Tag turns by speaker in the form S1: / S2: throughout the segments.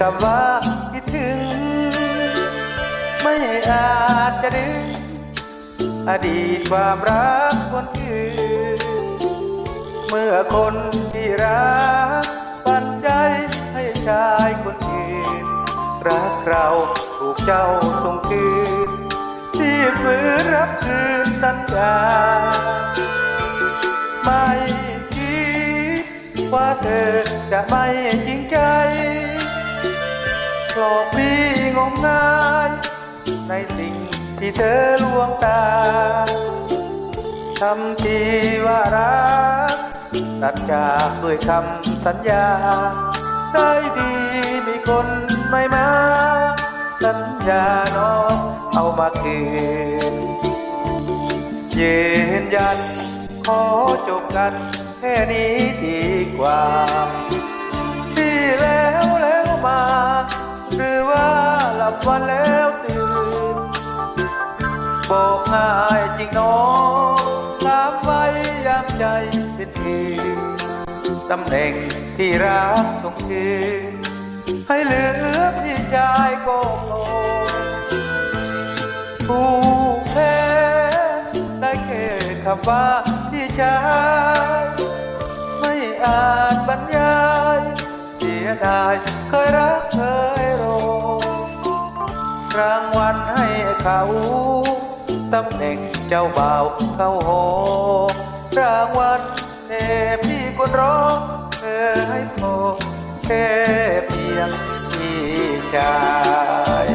S1: คำว่าคิดถึง ไม่อาจจะดึง อดีตความรักคนอื่นเมื่อคนที่รักปันใจให้ชายคนอื่น รักเราถูกเจ้าส่งคืนที่ฝืนรับคืนสัญญาไม่คิดว่าเธอจะไม่จริง หลอกพี่งมงาย ในสิ่งที่เธอลวงตาทำทีว่ารักตัดจากด้วยคำสัญญา ได้ดีมีคนไม่มา สัญญาน้องเอามาคืนยืนยัน ขอจบกันแค่นี้ดีกว่าที่แล้วแล้วมา วันแล้วตื่น บอกง่ายจริงน้องถามไว้ยามใจเป็นคืนตำแหน่งที่รักส่งคืนให้เหลือพี่ชายก็พอผู้แพ้ได้แค่คำว่าพี่ชายไม่อาจบรรยาย เสียดายเคยรัก วัลให้เขา ตำแหน่งเจ้าบ่าวเข้าหอรางวัลเอพี่คนร้องเธอให้พอแค่เพียงพี่ชาย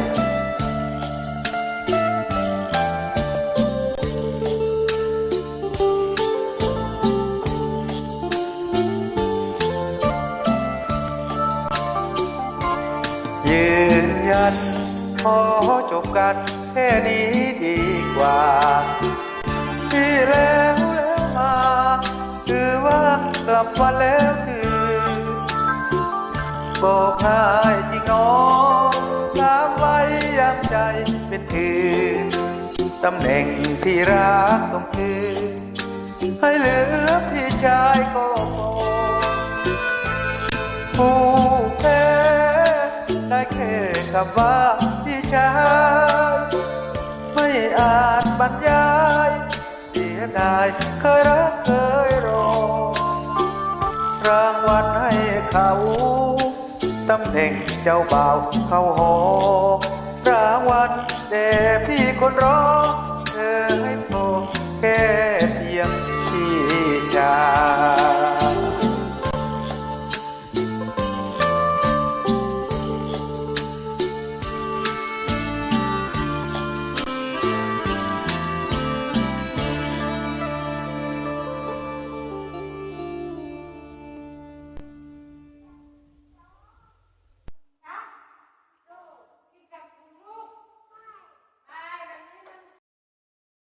S1: ยืนยัน ขอจบกันแค่นี้ดีกว่า ที่แล้วแล้วมา คือว่ากลับวันแล้วคือบอกง่ายจริงน้องตามไว้ยามใจเป็นคืนตำแหน่งที่รักสมคืนให้เหลือพี่ชายก็พอผู้แพ้ได้แค่คำว่า ชาย ไม่อาจบรรยายเสียดายเคยรักเคยรอ รางวัลให้เขาตำแหน่งเจ้าบ่าวเข้าหอรางวัลแด่พี่คนรอ